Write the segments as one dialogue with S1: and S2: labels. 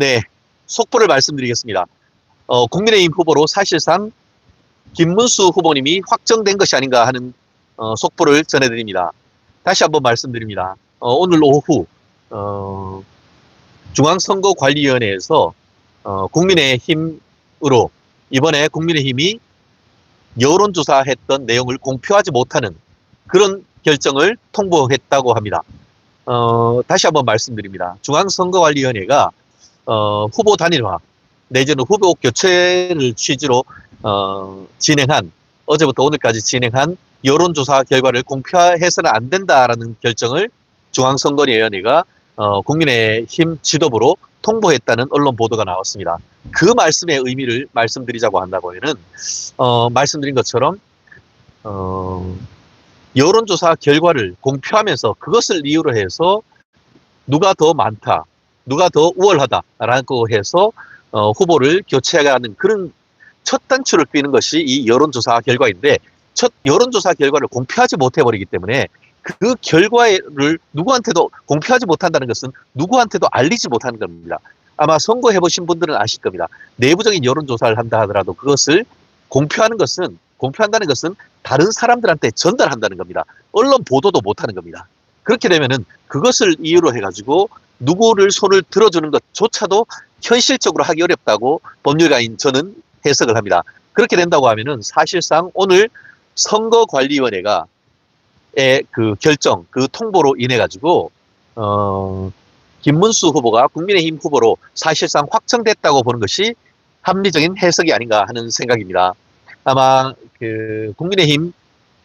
S1: 네, 속보를 말씀드리겠습니다. 어, 국민의힘 후보로 사실상 김문수 후보님이 확정된 것이 아닌가 하는 어, 속보를 전해드립니다. 다시 한번 말씀드립니다. 어, 오늘 오후 어, 중앙선거관리위원회에서 어, 국민의힘으로 이번에 국민의힘이 여론조사했던 내용을 공표하지 못하는 그런 결정을 통보했다고 합니다. 어, 다시 한번 말씀드립니다. 중앙선거관리위원회가 어, 후보 단일화 내지는 후보 교체를 취지로 어, 진행한 어제부터 오늘까지 진행한 여론조사 결과를 공표해서는 안 된다라는 결정을 중앙선거위원회가 어, 국민의힘 지도부로 통보했다는 언론 보도가 나왔습니다. 그 말씀의 의미를 말씀드리자고 한다고는 어, 말씀드린 것처럼 어, 여론조사 결과를 공표하면서 그것을 이유로 해서 누가 더 많다, 누가 더 우월하다라고 해서 어, 후보를 교체하는 그런 첫 단추를 꿰는 것이 이 여론조사 결과인데 첫 여론조사 결과를 공표하지 못해버리기 때문에 그 결과를 누구한테도 공표하지 못한다는 것은 누구한테도 알리지 못하는 겁니다. 아마 선거해보신 분들은 아실 겁니다. 내부적인 여론조사를 한다 하더라도 그것을 공표하는 것은 공표한다는 것은 다른 사람들한테 전달한다는 겁니다. 언론 보도도 못하는 겁니다. 그렇게 되면은 그것을 이유로 해가지고 누구를 손을 들어주는 것조차도 현실적으로 하기 어렵다고 법률가인 저는 해석을 합니다. 그렇게 된다고 하면은 사실상 오늘 선거관리위원회가 그 결정, 그 통보로 인해 가지고 어, 김문수 후보가 국민의힘 후보로 사실상 확정됐다고 보는 것이 합리적인 해석이 아닌가 하는 생각입니다. 아마 그 국민의힘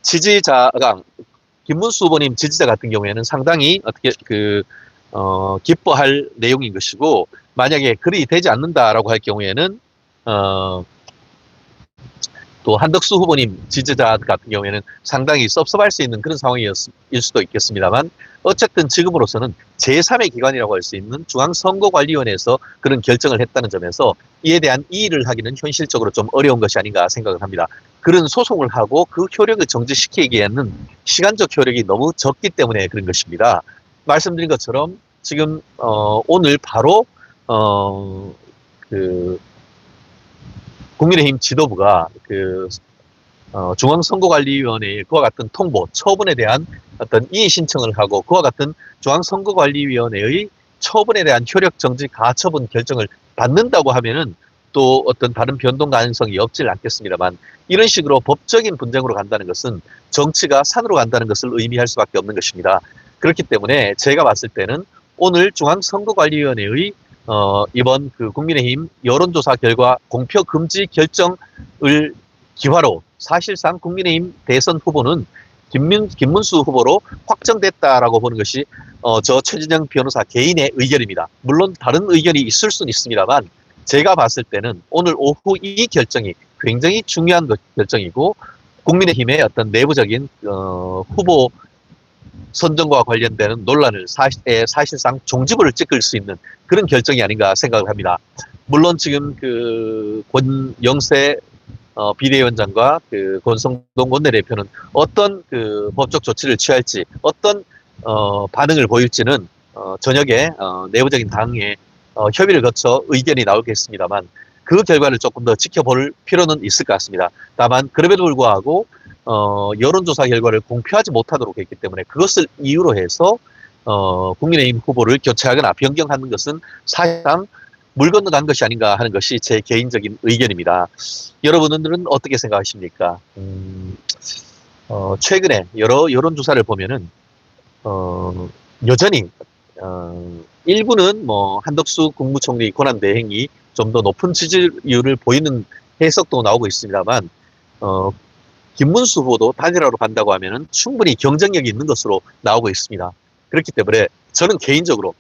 S1: 지지자가 김문수 후보님 지지자 같은 경우에는 상당히 어떻게 그 어, 기뻐할 내용인 것이고 만약에 그리 되지 않는다라고 할 경우에는 어, 또 한덕수 후보님 지지자 같은 경우에는 상당히 섭섭할 수 있는 그런 상황일 수도 있겠습니다만 어쨌든 지금으로서는 제3의 기관이라고 할 수 있는 중앙선거관리위원회에서 그런 결정을 했다는 점에서 이에 대한 이의를 하기는 현실적으로 좀 어려운 것이 아닌가 생각을 합니다. 그런 소송을 하고 그 효력을 정지시키기에는 시간적 효력이 너무 적기 때문에 그런 것입니다. 말씀드린 것처럼 지금 어, 오늘 바로 어, 그 국민의힘 지도부가 그 어, 중앙선거관리위원회의 그와 같은 통보, 처분에 대한 어떤 이의 신청을 하고 그와 같은 중앙선거관리위원회의 처분에 대한 효력 정지 가처분 결정을 받는다고 하면은 또 어떤 다른 변동 가능성이 없질 않겠습니다만 이런 식으로 법적인 분쟁으로 간다는 것은 정치가 산으로 간다는 것을 의미할 수밖에 없는 것입니다. 그렇기 때문에 제가 봤을 때는 오늘 중앙선거관리위원회의 어, 이번 그 국민의힘 여론조사 결과 공표 금지 결정을 기화로 사실상 국민의힘 대선 후보는 김민, 김문수 후보로 확정됐다라고 보는 것이 어, 저 최진영 변호사 개인의 의견입니다. 물론 다른 의견이 있을 수는 있습니다만 제가 봤을 때는 오늘 오후 이 결정이 굉장히 중요한 결정이고 국민의힘의 어떤 내부적인 어, 후보 선정과 관련되는 논란을 사실, 사실 상 종지부를 찍을 수 있는 그런 결정이 아닌가 생각을 합니다. 물론 지금 그 권영세 어, 비대위원장과 그 권성동 원내대표는 어떤 그 법적 조치를 취할지 어떤 어, 반응을 보일지는 어, 저녁에 어, 내부적인 당의 어, 협의를 거쳐 의견이 나오겠습니다만 그 결과를 조금 더 지켜볼 필요는 있을 것 같습니다. 다만 그럼에도 불구하고 어, 여론조사 결과를 공표하지 못하도록 했기 때문에 그것을 이유로 해서 어, 국민의힘 후보를 교체하거나 변경하는 것은 사실상 물 건너간 것이 아닌가 하는 것이 제 개인적인 의견입니다. 여러분들은 어떻게 생각하십니까? 음, 어, 최근에 여러 여론조사를 보면은 어, 여전히 어, 일부는 뭐 한덕수 국무총리 권한대행이 좀 더 높은 지지율을 보이는 해석도 나오고 있습니다만 어, 김문수 후보도 단일화로 간다고 하면은 충분히 경쟁력이 있는 것으로 나오고 있습니다. 그렇기 때문에 저는 개인적으로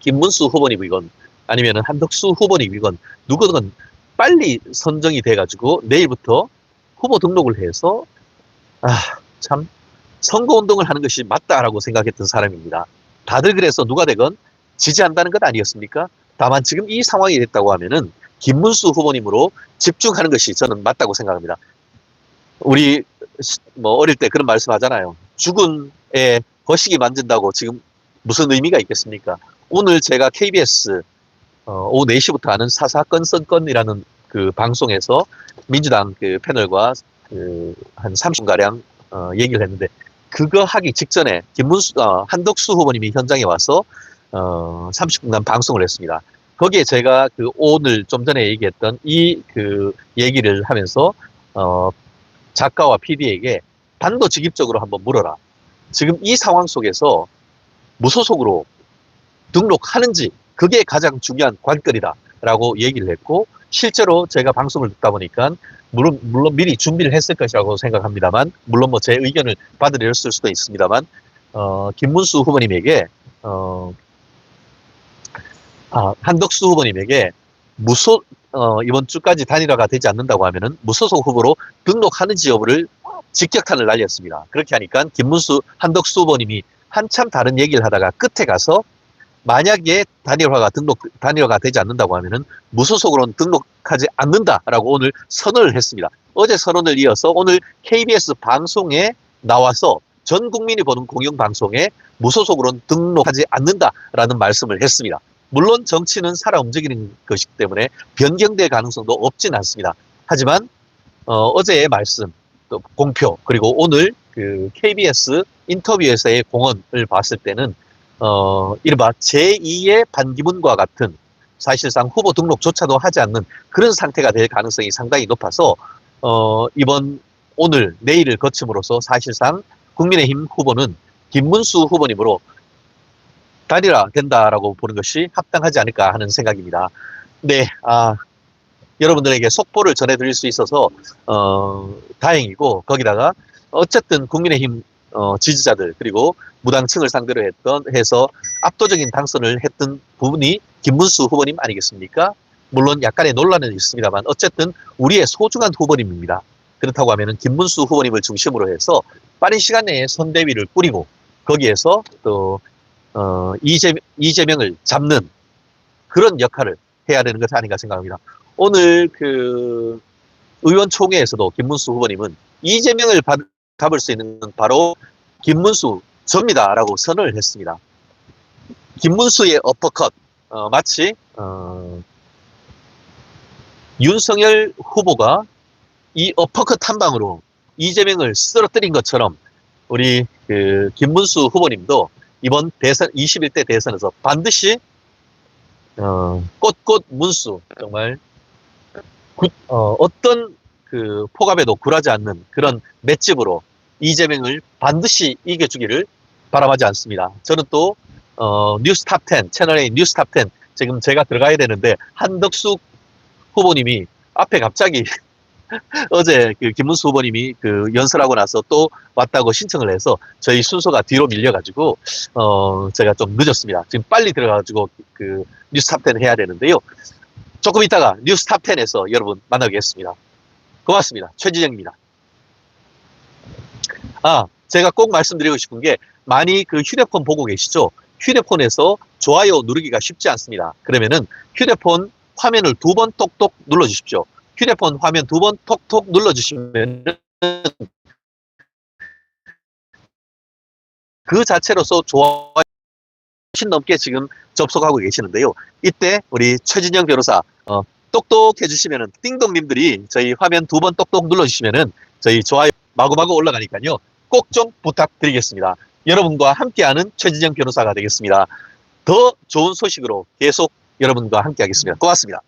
S1: 김문수 후보님이건 아니면 한덕수 후보님이건 누구든 빨리 선정이 돼가지고 내일부터 후보 등록을 해서 아 참 선거운동을 하는 것이 맞다라고 생각했던 사람입니다. 다들 그래서 누가 되건 지지한다는 것 아니었습니까? 다만 지금 이 상황이 됐다고 하면은 김문수 후보님으로 집중하는 것이 저는 맞다고 생각합니다. 우리 뭐 어릴 때 그런 말씀 하잖아요. 죽은 애 거시기 만진다고 지금 무슨 의미가 있겠습니까? 오늘 제가 KBS 어, 오후 4시부터 하는 사사건 선건이라는 그 방송에서 민주당 그 패널과 그 한 30분가량 어, 얘기를 했는데 그거 하기 직전에 김문수, 어, 한덕수 후보님이 현장에 와서 어, 30분간 방송을 했습니다. 거기에 제가 그 오늘 좀 전에 얘기했던 이 그 얘기를 하면서 어, 작가와 PD에게 단도직입적으로 한번 물어라. 지금 이 상황 속에서 무소속으로 등록하는지 그게 가장 중요한 관건이다 라고 얘기를 했고 실제로 제가 방송을 듣다 보니까 물론 물론 미리 준비를 했을 것이라고 생각합니다만 물론 뭐 제 의견을 받아들였을 수도 있습니다만 어, 김문수 후보님에게 어, 아, 한덕수 후보님에게 무소 어, 이번 주까지 단일화가 되지 않는다고 하면은 무소속 후보로 등록하는지 여부를 직격탄을 날렸습니다. 그렇게 하니까 김문수 한덕수 후보님이 한참 다른 얘기를 하다가 끝에 가서 만약에 단일화가 등록 단일화가 되지 않는다고 하면은 무소속으로는 등록하지 않는다라고 오늘 선언을 했습니다. 어제 선언을 이어서 오늘 KBS 방송에 나와서 전 국민이 보는 공영 방송에 무소속으로는 등록하지 않는다라는 말씀을 했습니다. 물론 정치는 살아 움직이는 것이기 때문에 변경될 가능성도 없진 않습니다. 하지만 어, 어제의 말씀, 또 공표 그리고 오늘 그 KBS 인터뷰에서의 공언을 봤을 때는 어, 이른바 제2의 반기문과 같은 사실상 후보 등록조차도 하지 않는 그런 상태가 될 가능성이 상당히 높아서 어, 이번 오늘 내일을 거침으로써 사실상 국민의힘 후보는 김문수 후보님으로 단일화 된다라고 보는 것이 합당하지 않을까 하는 생각입니다. 네, 아, 여러분들에게 속보를 전해드릴 수 있어서 어, 다행이고 거기다가 어쨌든 국민의힘 어, 지지자들 그리고 무당층을 상대로 했던 해서 압도적인 당선을 했던 부분이 김문수 후보님 아니겠습니까? 물론 약간의 논란은 있습니다만 어쨌든 우리의 소중한 후보님입니다. 그렇다고 하면은 김문수 후보님을 중심으로 해서 빠른 시간 내에 선대위를 꾸리고 거기에서 또 어, 이재, 이재명을 잡는 그런 역할을 해야 되는 것이 아닌가 생각합니다. 오늘 그 의원총회에서도 김문수 후보님은 이재명을 받, 잡을 수 있는 건 바로 김문수 접니다라고 선언을 했습니다. 김문수의 어퍼컷 어, 마치 어, 윤석열 후보가 이 어퍼컷 한 방으로 이재명을 쓰러뜨린 것처럼 우리 그 김문수 후보님도 이번 대선 21대 대선에서 반드시 어, 꽃꽃 문수 정말 구, 어, 어떤 그 포갑에도 굴하지 않는 그런 맷집으로 이재명을 반드시 이겨주기를 바람하지 않습니다. 저는 또 어, 뉴스 탑10 채널A 뉴스 탑10 지금 제가 들어가야 되는데 한덕수 후보님이 앞에 갑자기 어제 그 김문수 후보님이 그 연설하고 나서 또 왔다고 신청을 해서 저희 순서가 뒤로 밀려가지고 어 제가 좀 늦었습니다. 지금 빨리 들어가가지고 그 뉴스 탑10 해야 되는데요. 조금 있다가 뉴스 탑10에서 여러분 만나겠습니다. 고맙습니다. 최진영입니다. 아, 제가 꼭 말씀드리고 싶은 게 많이 그 휴대폰 보고 계시죠? 휴대폰에서 좋아요 누르기가 쉽지 않습니다. 그러면은 휴대폰 화면을 두 번 똑똑 눌러 주십시오. 휴대폰 화면 두 번 톡톡 눌러 주시면 그 자체로서 좋아요 훨씬 넘게 지금 접속하고 계시는데요. 이때 우리 최진영 변호사 어, 똑똑해 주시면은 띵동님들이 저희 화면 두 번 똑똑 눌러 주시면은 저희 좋아요 마구마구 올라가니까요. 꼭 좀 부탁드리겠습니다. 여러분과 함께하는 최진영 변호사가 되겠습니다. 더 좋은 소식으로 계속 여러분과 함께하겠습니다. 고맙습니다.